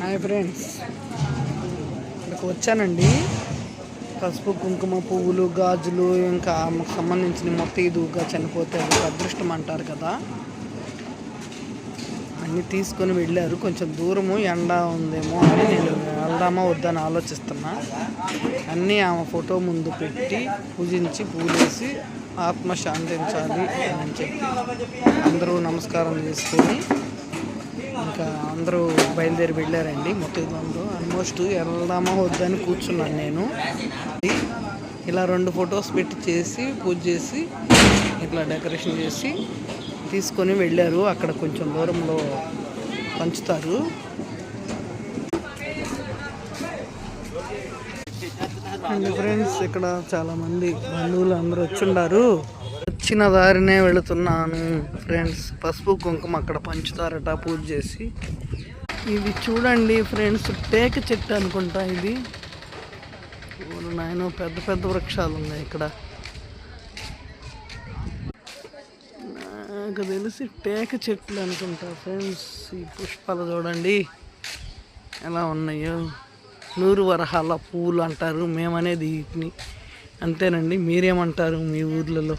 Hi friends ఇక్కడికి వచ్చానండి. పసుపు కుంకుమ పువ్వులు గాజులు ఇంకా ఆమెకు సంబంధించిన మొత్తం ఇదిగా చనిపోతే అది అదృష్టం అంటారు కదా. అన్నీ తీసుకొని వెళ్ళారు. కొంచెం దూరము ఎండ ఉందేమో అని నేను వెళ్దామా వద్దని ఆలోచిస్తున్నా. అన్నీ ఆమె ఫోటో ముందు పెట్టి పూజించి పూలేసి ఆత్మ శాంతించాలి అని చెప్పి అందరూ నమస్కారం చేసుకొని ఇంకా అందరూ బయలుదేరి వెళ్ళారండి. మొత్తం ఆల్మోస్ట్ వెళ్దామా వద్దని కూర్చున్నాను నేను. ఇలా రెండు ఫొటోస్ పెట్టి చేసి పూజ చేసి ఇట్లా డెకరేషన్ చేసి తీసుకొని వెళ్ళారు. అక్కడ కొంచెం దూరంలో పంచుతారు. అండ్ ఫ్రెండ్స్ ఇక్కడ చాలా మంది బంధువులు అందరూ వచ్చుండారు వచ్చిన దారినే వెళుతున్నాను ఫ్రెండ్స్ పసుపు కుంకుమ అక్కడ పంచుతారట పూజ చేసి. ఇది చూడండి ఫ్రెండ్స్ టేక చెట్టు అనుకుంటా ఇది. నాయన పెద్ద పెద్ద వృక్షాలు ఉన్నాయి ఇక్కడ. నాకు తెలిసి టేక చెట్లు అనుకుంటా ఫ్రెండ్స్ ఈ పుష్పాలు చూడండి ఎలా ఉన్నాయో. నూరు వరహాల పూలు అంటారు మేమనేది వీటిని. అంతేనండి మీరేమంటారు మీ ఊర్లలో?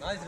नाच